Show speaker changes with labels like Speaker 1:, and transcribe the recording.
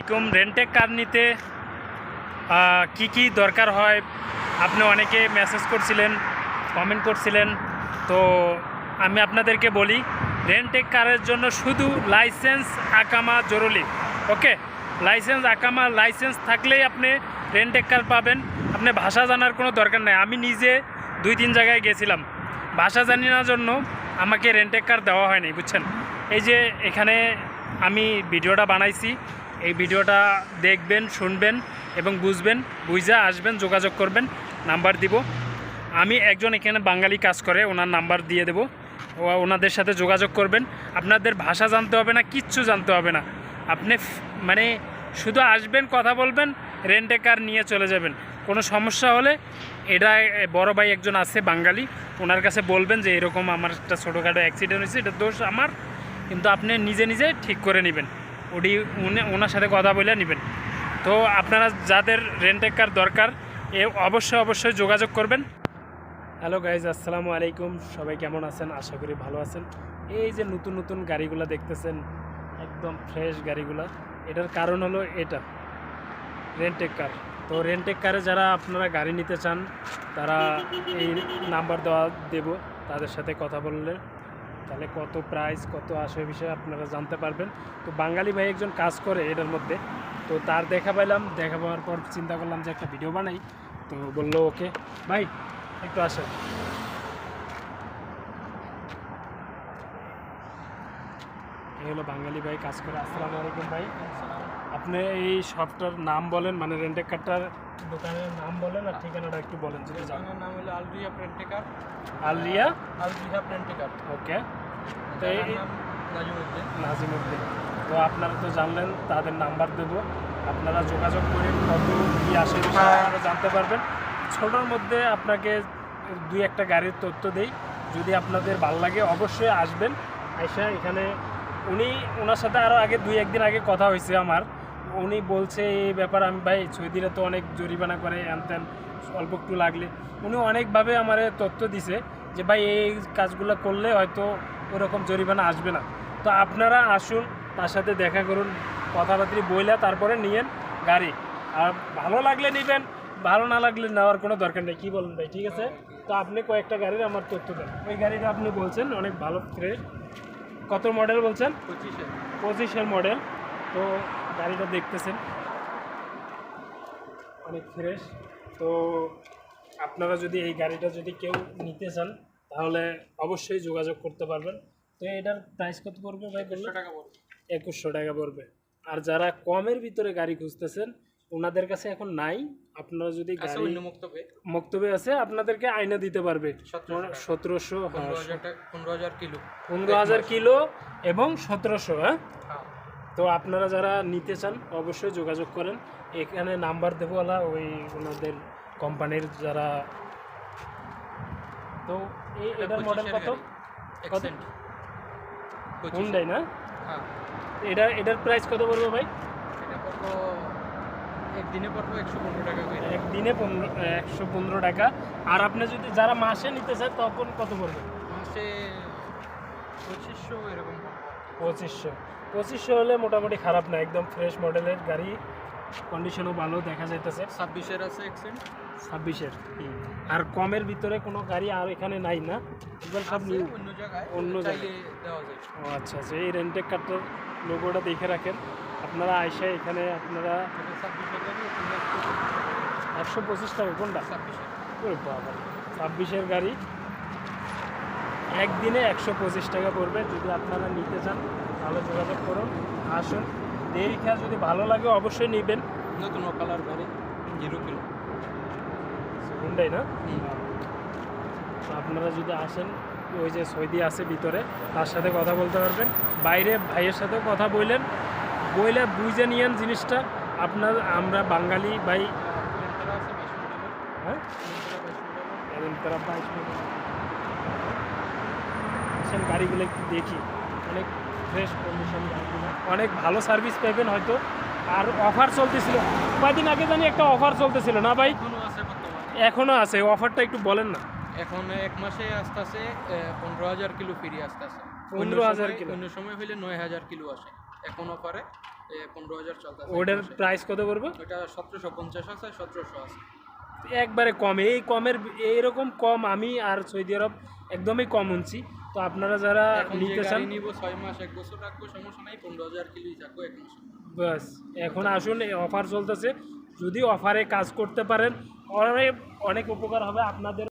Speaker 1: এরকম রেন্টে কার নিতে কি কি দরকার হয়? আপনি অনেকে মেসেজ করছিলেন কমেন্ট করছিলেন। তো আমি আপনাদেরকে বলি রেন্টেক কারের জন্য শুধু লাইসেন্স আকামা জরুরি ওকে লাইসেন্স আকামা লাইসেন্স থাকলেই আপনি রেন্টেক কার পাবেন। আপনি ভাষা জানার কোনো দরকার নেই। আমি নিজে দুই তিন জায়গায় গেছিলাম। ভাষা জানি না জন্য আমাকে রেন্টেক কার দেওয়া হয়নি, বুঝছেন? এই যে এখানে আমি ভিডিওটা বানাইছি এই ভিডিওটা দেখবেন, শুনবেন এবং বুঝবেন, বুঝা আসবেন, যোগাযোগ করবেন, নাম্বার দিব। আমি একজন এখানে বাঙালি কাজ করে, ওনার নাম্বার দিয়ে দেবো। ওনাদের সাথে যোগাযোগ করবেন। আপনাদের ভাষা জানতে হবে না, কিচ্ছু জানতে হবে না। আপনি মানে শুধু আসবেন, কথা বলবেন, রেন্টে কার নিয়ে চলে যাবেন। কোনো সমস্যা হলে এটা বড় ভাই একজন আছে বাঙালি, ওনার কাছে বলবেন যে এরকম আমার একটা ছোটোখাটো অ্যাক্সিডেন্ট হয়েছে, এটা দোষ আমার, কিন্তু আপনি নিজে নিজে ঠিক করে নেবেন। ওটি উনি ওনার সাথে কথা বলে নেবেন। তো আপনারা যাদের রেন্টেক কার দরকার, এ অবশ্যই অবশ্যই যোগাযোগ করবেন। হ্যালো গাইজ আসসালামু আলাইকুম। সবাই কেমন আছেন? আশা করি ভালো আছেন। এই যে নতুন নতুন গাড়িগুলো দেখতেছেন, একদম ফ্রেশ গাড়িগুলো, এটার কারণ হলো এটা রেন্টেক কার তো রেন্টেক কারে যারা আপনারা গাড়ি নিতে চান, তারা এই নাম্বার দেওয়া, দেব, তাদের সাথে কথা বললে তাহলে কত প্রাইস কত আসে বিষয়ে আপনারা জানতে পারবেন। তো বাঙালি ভাই একজন কাজ করে এটার মধ্যে। তো তার দেখা পাইলাম দেখা পাওয়ার পর চিন্তা করলাম যে একটা ভিডিও বানাই। তো বলল, ওকে, ভাই, একটু আসেন। এই হলো বাঙালি ভাই কাজ করে আসসালামু আলাইকুম ভাই। আপনি এই শপটার নাম বলেন মানে রেন্টেক কারটার দোকানের নাম বলেন আর ঠিকানাটা একটু বলেন যদি জানেন
Speaker 2: আমার নাম হলো আলরিয়া প্রেন্টেকার।
Speaker 1: আলিয়া
Speaker 2: আলরিয়া প্রেন্টেকার।
Speaker 1: ওকে। তো এই
Speaker 2: নাম নাজিমুদ্দিন।
Speaker 1: নাজিমুদ্দিন। তো আপনারা তো জানলেন তাদের নাম্বার দেবো। আপনারা যোগাযোগ করে কত কী আসে আপনারা জানতে পারবেন। ছোটোর মধ্যে আপনাকে দুই একটা গাড়ির তথ্য দেই। যদি আপনাদের ভালো লাগে অবশ্যই আসবেন। আইসা এখানে উনি ওনার সাথে আরও আগে দুই, একদিন আগে কথা হয়েছে আমার। উনি বলছে, এই ব্যাপার আমি ভাই, সৌদিরা তো অনেক জরিমানা করে আনতেন অল্প একটু লাগলে। উনি অনেকভাবে আমার তথ্য দিছে যে, ভাই, এই কাজগুলো করলে হয়তো ওরকম জরিমানা আসবে না। তো আপনারা আসুন, তার সাথে দেখা করুন, কথাবার্তি বইলা তারপরে নিয়েন গাড়ি। আর ভালো লাগলে নেবেন, ভালো না লাগলে নেওয়ার কোনো দরকার নেই। কী বলেন ভাই, ঠিক আছে? তো আপনি কয়েকটা গাড়ির আমার তথ্য দেন। ওই গাড়িটা আপনি বলছেন, অনেক ভালো, ফ্রেশ। কত মডেল বলছেন?
Speaker 2: পঁচিশে
Speaker 1: পঁচিশের মডেল তো গাড়িটা দেখতেছেন। অনেক ফ্রেশ তো আপনারা যদি এই গাড়িটা যদি কেউ নিতে চান তাহলে অবশ্যই যোগাযোগ করতে পারবেন। তো এটার প্রাইস কত পড়বে ভাই
Speaker 2: টাকা পড়বে।
Speaker 1: একুশশো টাকা পড়বে। আর যারা কমের ভিতরে গাড়ি খুঁজতেছেন ওনাদের কাছে এখন নাই। আপনারা যদি
Speaker 2: আছে
Speaker 1: গাড়ি
Speaker 2: মক্তবে
Speaker 1: আছে আপনাদেরকে আইনা দিতে পারবে।
Speaker 2: সতেরোশো পনেরো হাজার পনেরো হাজার কিলো।
Speaker 1: পনেরো হাজার কিলো এবং সতেরোশো হ্যাঁ?
Speaker 2: হ্যাঁ।
Speaker 1: তো আপনারা যারা নিতে চান অবশ্যই যোগাযোগ করেন। এখানে নাম্বার দেবো ওলা ওই ওনাদের কোম্পানির যারা তো এই এটার মডেল
Speaker 2: 25
Speaker 1: কত। হুন্ডাই না?
Speaker 2: হ্যাঁ।
Speaker 1: এটা এটার প্রাইস কত পড়বে ভাই?
Speaker 2: এটা একদিনে পড়ব একশো পনেরো টাকা করে।
Speaker 1: একদিনে পনেরো একশো পনেরো টাকা। আর আপনি যদি যারা মাসে নিতে চান তখন কত পড়বে?
Speaker 2: মাসে পঁচিশশো এরকম
Speaker 1: পঁচিশশো। পঁচিশশো হলে মোটামুটি খারাপ না একদম ফ্রেশ মডেলের গাড়ি। কন্ডিশনও ভালো দেখা যাইতেছে।
Speaker 2: ছাব্বিশের আছে এক্সেন্ট
Speaker 1: ছাব্বিশের আর কমের ভিতরে কোনো গাড়ি আর এখানে নাই না? এবার সব নিউ
Speaker 2: অন্য জায়গায়
Speaker 1: অন্য
Speaker 2: যায়।
Speaker 1: ও আচ্ছা আচ্ছা। এই রেন্টের কার্ডটার লোগোটা দেখে রাখেন। আপনারা আইসা এখানে আপনারা একশো পঁচিশ টাকা কোনটা?
Speaker 2: ছাব্বিশের
Speaker 1: বাবা ছাব্বিশের গাড়ি। একদিনে একশো পঁচিশ টাকা পড়বে যদি আপনারা নিতে চান তাহলে যোগাযোগ করুন আসুন। দেরিখা যদি ভালো লাগে অবশ্যই নেবেন।
Speaker 2: নতুন কালার গাড়ি জিরো কিলো।
Speaker 1: হুন্ডাই না? তো আপনারা যদি আসেন ওই যে সৌদি আছে ভিতরে তার সাথে কথা বলতে পারবেন। বাইরে ভাইয়ের সাথেও কথা বললেন বইলে বুঝে নিয়েন জিনিসটা। আপনার আমরা বাঙালি ভাই। হ্যাঁ? আসেন গাড়িগুলো একটু দেখি। অনেক ফ্রেশ কন্ডিশন গাড়িগুলো। অনেক ভালো সার্ভিস পাবেন হয়তো। আর অফার চলতেছিল। কয়েকদিন আগে জানি একটা অফার চলতেছিল না ভাই?
Speaker 2: এখনও আছে
Speaker 1: এখনও আছে অফারটা একটু বলেন না।
Speaker 2: এখন এক মাসে আসতে আসে পনেরো হাজার কিলো ফ্রি আসতে আসে
Speaker 1: 15,000 কিলো।
Speaker 2: অন্য সময় হইলে নয় হাজার কিলো আসে। এখন অফারে পনেরো হাজার চলতে
Speaker 1: ওটার প্রাইস কত পড়বে?
Speaker 2: ওটা সতেরোশো পঞ্চাশ আছে সতেরোশো আছে।
Speaker 1: একবারে কম। এই কমের এইরকম কম আমি আর সৌদি আরব একদমই কম উনছি তো আপনারা যারা নিতে চান
Speaker 2: নিব ছয় মাস এক বছর রাখব সমস্যা নাই পনেরো হাজার কিলোই থাকব এক মাসে
Speaker 1: বাস এখন আসুন অফার চলতেছে। যদি অফারে কাজ করতে পারেন অনেক অনেক উপকার হবে আপনাদের।